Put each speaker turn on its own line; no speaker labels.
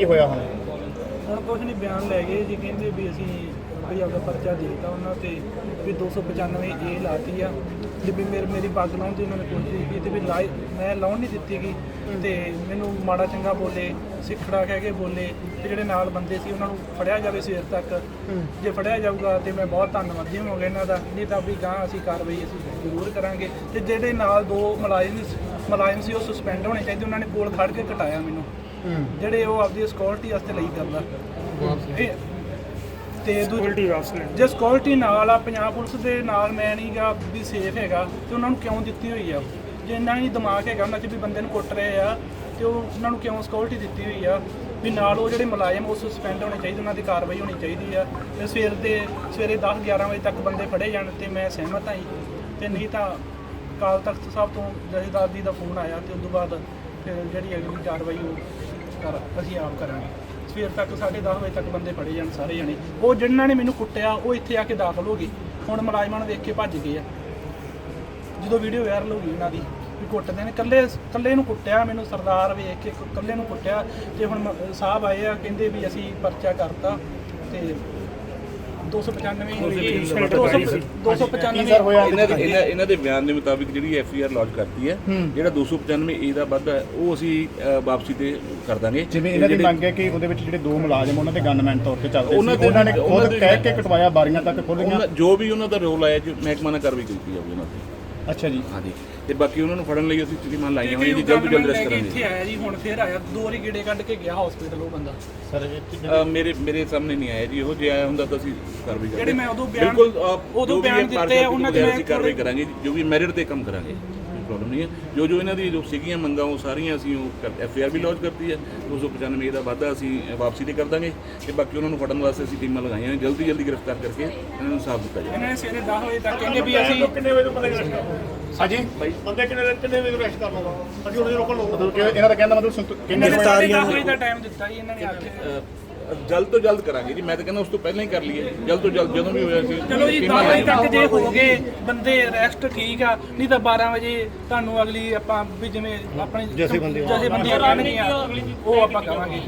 ਕੀ ਹੋਇਆ ਹੁਣ?
ਹੁਣ ਕੁਝ ਨਹੀਂ ਬਿਆਨ ਲੈ ਗਏ ਜੀ ਕਹਿੰਦੇ ਵੀ ਅਸੀਂ ਵੀ ਆਪਦਾ ਪਰਚਾ ਦੇ ਦਿੱਤਾ ਉਹਨਾਂ ਤੇ ਵੀ 295 ਏ ਲਾਤੀ ਆ ਤੇ ਵੀ ਮੇਰੇ ਮੇਰੀ ਪੱਗ ਲਾਉਣ ਦੀ ਉਹਨਾਂ ਨੇ ਕੋਸ਼ਿਸ਼ ਕੀਤੀ ਵੀ ਲਾਈ ਮੈਂ ਲਾਉਣ ਨਹੀਂ ਦਿੱਤੀ ਗਈ ਤੇ ਮੈਨੂੰ ਮਾੜਾ ਚੰਗਾ ਬੋਲੇ ਸਿੱਖੜਾ ਕਹਿ ਕੇ ਬੋਲੇ ਤੇ ਜਿਹੜੇ ਨਾਲ ਬੰਦੇ ਸੀ ਉਹਨਾਂ ਨੂੰ ਫੜਿਆ ਜਾਵੇ ਸਵੇਰ ਤੱਕ। ਜੇ ਫੜਿਆ ਜਾਊਗਾ ਤੇ ਮੈਂ ਬਹੁਤ ਧੰਨਵਾਦੀ ਹੋਵਾਂਗਾ ਇਹਨਾਂ ਦਾ ਨਹੀਂ ਤਾਂ ਵੀ ਗਾਂ ਅਸੀਂ ਕਾਰਵਾਈ ਅਸੀਂ ਜ਼ਰੂਰ ਕਰਾਂਗੇ। ਤੇ ਜਿਹੜੇ ਨਾਲ ਦੋ ਮੁਲਾਜ਼ਮ ਮੁਲਾਜ਼ਮ ਸੀ ਉਹ ਸਸਪੈਂਡ ਹੋਣੇ ਚਾਹੀਦੇ ਉਹਨਾਂ ਨੇ ਕੋਲ ਖੜ ਕੇ ਕਟਾਇਆ ਮੈਨੂੰ। ਜਿਹੜੇ ਉਹ ਆਪਦੀ ਸਿਕਿਉਰਿਟੀ ਵਾਸਤੇ ਲਈ ਕਰਦਾ ਤੇ ਦੂਜੀ ਜੇ ਸਿਕਿਉਰਿਟੀ ਨਾਲ ਆ ਪੰਜਾਬ ਪੁਲਿਸ ਦੇ ਨਾਲ ਮੈਂ ਨਹੀਂਗਾ ਵੀ ਸੇਫ ਹੈਗਾ ਤੇ ਉਹਨਾਂ ਨੂੰ ਕਿਉਂ ਦਿੱਤੀ ਹੋਈ ਆ? ਜੇ ਇੰਨਾ ਹੀ ਦਿਮਾਗ ਹੈਗਾ ਉਹਨਾਂ 'ਚ ਵੀ ਬੰਦੇ ਨੂੰ ਕੁੱਟ ਰਹੇ ਆ ਤੇ ਉਹ ਉਹਨਾਂ ਨੂੰ ਕਿਉਂ ਸਿਕਿਉਰਿਟੀ ਦਿੱਤੀ ਹੋਈ ਆ? ਵੀ ਨਾਲ ਉਹ ਜਿਹੜੇ ਮੁਲਾਜ਼ਮ ਉਹ ਸਸਪੈਂਡ ਹੋਣੇ ਚਾਹੀਦੇ ਉਹਨਾਂ ਦੀ ਕਾਰਵਾਈ ਹੋਣੀ ਚਾਹੀਦੀ ਆ। ਤੇ ਸਵੇਰ ਦੇ ਸਵੇਰੇ 10 11 ਵਜੇ ਤੱਕ ਬੰਦੇ ਫੜੇ ਜਾਣ ਤੇ ਮੈਂ ਸਹਿਮਤ ਹਾਂ ਤੇ ਨਹੀਂ ਤਾਂ ਕਾਲ ਤਖਤ ਸਾਹਿਬ ਤੋਂ ਜਥੇਦਾਰ ਜੀ ਦਾ ਫੋਨ ਆਇਆ ਤੇ ਉਸ ਤੋਂ ਬਾਅਦ ਫਿਰ ਜਿਹੜੀ ਅਗਲੀ ਕਾਰਵਾਈ ਉਹ ਕਰ ਅਸੀਂ ਆਪ ਕਰਾਂਗੇ। ਸਵੇਰ ਤੱਕ 10:30 ਵਜੇ ਤੱਕ ਬੰਦੇ ਫੜੇ ਜਾਣ ਸਾਰੇ ਜਣੇ। ਉਹ ਜਿਨ੍ਹਾਂ ਨੇ ਮੈਨੂੰ ਕੁੱਟਿਆ, ਉਹ ਇੱਥੇ ਆ ਕੇ ਦਾਖਲ ਹੋ ਗਏ। ਹੁਣ ਮੁਲਾਜ਼ਮਾਂ ਨੂੰ ਵੇਖ ਕੇ ਭੱਜ ਗਏ ਆ। ਜਦੋਂ ਵੀਡੀਓ ਵਾਇਰਲ ਹੋ ਗਈ ਉਹਨਾਂ ਦੀ, ਵੀ ਕੁੱਟਦੇ ਨੇ। ਕੱਲੇ ਕੱਲੇ ਨੂੰ ਕੁੱਟਿਆ, ਮੈਨੂੰ ਸਰਦਾਰ ਵੇਖ ਕੇ ਕੱਲੇ ਨੂੰ ਕੁੱਟਿਆ। ਤੇ ਹੁਣ ਮ- ਸਾਹਿਬ ਆਏ ਆ, ਕਹਿੰਦੇ ਵੀ ਅਸੀਂ ਪਰਚਾ ਕਰਤਾ ਤੇ 295 295
ਸਰ ਹੋਇਆ
ਇਹਨਾਂ ਦੇ ਇਹਨਾਂ ਇਹਨਾਂ ਦੇ ਬਿਆਨ ਦੇ ਮੁਤਾਬਿਕ ਜਿਹੜੀ ਐਫ ਆਈ ਆਰ ਲਾਂਚ ਕਰਤੀ ਹੈ ਜਿਹੜਾ 295 ਏ ਦਾ ਵਾਧਾ ਹੈ ਉਹ ਅਸੀਂ ਅ, ਵਾਪਸੀ ਤੇ ਕਰ ਦਾਂਗੇ।
ਜਿਵੇਂ ਇਹਨਾਂ ਦੀ
ਜਿਹੜੇ-
ਮੰਗ ਹੈ ਕਿ ਉਹਦੇ ਵਿੱਚ ਜਿਹੜੇ ਦੋ ਮੁਲਾਜ਼ਮ ਉਹਨਾਂ ਦੇ ਗਨਮੈਨ ਤੌਰ ਤੇ ਚੱਲਦੇ
ਉਹਨਾਂ
ਸੀ
ਦੇ-
ਉਹਨਾਂ ਨੇ
ਉਹਨਾਂ
ਖੁਦ
ਦੇ-
ਕਹਿ ਕੇ ਕਟਵਾਇਆ ਬਾਰੀਆਂ ਤੱਕ ਖੁੱਲ ਗਈਆਂ
ਉਹਨਾਂ- ਜੋ ਵੀ ਉਹਨਾਂ ਦਾ ਰੋਲ ਆਇਆ ਜੀ ਮਹਿਕਮਾ ਨਾਲ ਕਾਰਵਾਈ ਕੀਤੀ ਜਾਊਗੀ ਉਹਨਾਂ ਤੇ।
ਅੱਛਾ ਜੀ।
ਹਾਂਜੀ। ਤੇ ਬਾਕੀ ਉਹਨਾਂ ਨੂੰ ਫੜਨ ਲਈ ਅਸੀਂ ਚਿੱਠੀਆਂ ਲਾਈਆਂ ਹੋਈਆਂ ਜੀ ਜਲਦ ਤੋਂ ਜਲਦ ਰੈਸਟ
ਇੱਥੇ
ਕਰਾਂਗੇ
ਆਇਆ ਜੀ ਹੁਣ ਫੇਰ ਆਇਆ ਦੋ ਵਾਰੀ ਗੇੜੇ ਕੱਢ ਕੇ ਗਿਆ ਹਸਪੀਟਲ ਉਹ ਬੰਦਾ।
ਸਰ
ਅ, ਮੇਰੇ ਮੇਰੇ ਸਾਹਮਣੇ ਨਹੀਂ ਆਇਆ ਜੀ ਇਹੋ ਜੇ ਆਇਆ ਹੁੰਦਾ ਤਾਂ ਅਸੀਂ ਕਾਰਵਾਈ ਕਰਾਂਗੇ
ਜਿਹੜੇ ਮੈਂ ਉਦੋਂ ਬਿਆਨ-
ਬਿਲਕੁਲ ਅ,
ਉਦੋਂ
ਜੋ ਵੀ
ਬਿਆਨ
ਹੈ
ਦਿੱਤੇ
ਪਾਰਸ਼ਲ
ਆ, ਉਹਨਾਂ ਦੇ
ਤੋਂ
ਮੈਂ
ਅਸੀਂ ਕਾਰਵਾਈ ਕਰਾਂਗੇ ਜੀ, ਜੋ ਵੀ ਮੈਰਿਟ ਤੇ ਕੰਮ ਕਰਾਂਗੇ ਕੋਈ ਪ੍ਰੋਬਲਮ ਨਹੀਂ ਹੈ। ਜੋ ਜੋ ਇਹਨਾਂ ਦੀ ਜੋ ਸੀਗੀਆਂ ਮੰਗਾਂ ਉਹ ਸਾਰੀਆਂ ਅਸੀਂ ਉਹ ਐਫ ਆਰ ਵੀ ਲੌਂਚ ਕਰਤੀ ਹੈ 295 ਦਾ ਵਾਧਾ ਅਸੀਂ ਵਾਪਸੀ ਤੇ ਕਰ ਦਾਂਗੇ ਤੇ ਬਾਕੀ ਉਹਨਾਂ ਨੂੰ ਫੜਨ ਵਾਸਤੇ ਅਸੀਂ ਟੀਮਾਂ ਲਗਾਈਆਂ ਨੇ ਜਲਦੀ ਜਲਦੀ ਗ੍ਰਿਫਤਾਰ ਕਰਕੇ ਇਹਨਾਂ ਨੂੰ ਸਾਫ਼ ਦਿੱਤਾ ਜਾਏ
ਇਹਨਾਂ ਨੇ ਸਵੇਰੇ 10 ਵਜੇ ਤੱਕ ਕਹਿੰਦੇ ਵੀ ਅਸੀਂ
ਕਿੰਨੇ ਵਜੇ ਤੋਂ ਕਰਨਾ
ਹਾਂਜੀ।
ਬੰਦੇ ਕਿੰਨੇ ਕਿੰਨੇ ਵਜੇ ਅਰੈਸਟ ਕਰਨਾ ਵਾ? ਅਸੀਂ ਉਹਦੇ ਰੋਕਣ ਲੋਕ
ਮਤਲਬ ਕਿ ਇਹਨਾਂ ਦਾ ਕਹਿੰਦਾ ਮਤਲਬ ਸੰਤੁ- ਕਿੰਨੇ
ਇਹਨਾਂ ਨੇ ਸਾਢੇ 10 ਵਜੇ ਦਾ ਟਾਈਮ ਦਿੱਤਾ ਜੀ ਇਹਨਾਂ ਨੇ ਆ ਕੇ।
ਅ, ਜਲਦ ਤੋਂ ਜਲਦ ਕਰਾਂਗੇ ਜੀ। ਮੈਂ ਤਾਂ ਕਹਿੰਦਾ ਉਸ ਤੋਂ ਪਹਿਲਾਂ ਹੀ ਕਰ ਲਈਏ। ਜਲਦ ਤੋਂ ਜਲਦ ਜਦੋਂ ਵੀ ਹੋਇਆ ਸੀ
ਚਲੋ ਜੀ 10
ਟੀਮਾਂ
ਵਜੇ ਤੱਕ ਜੇ ਹੋ ਗਏ ਬੰਦੇ ਰੈਸਟ ਠੀਕ ਆ। ਨਹੀਂ ਤਾਂ 12 ਵਜੇ ਤੁਹਾਨੂੰ ਅਗਲੀ ਆਪਾਂ ਵੀ ਜਿਵੇਂ ਆਪਣੇ ਜਥੇਬੰਦੀਆਂ ਜਥੇਬੰਦੀਆਂ ਕਰਨਗੀਆਂ ਉਹ ਆਪਾਂ ਕਰਾਂਗੇ।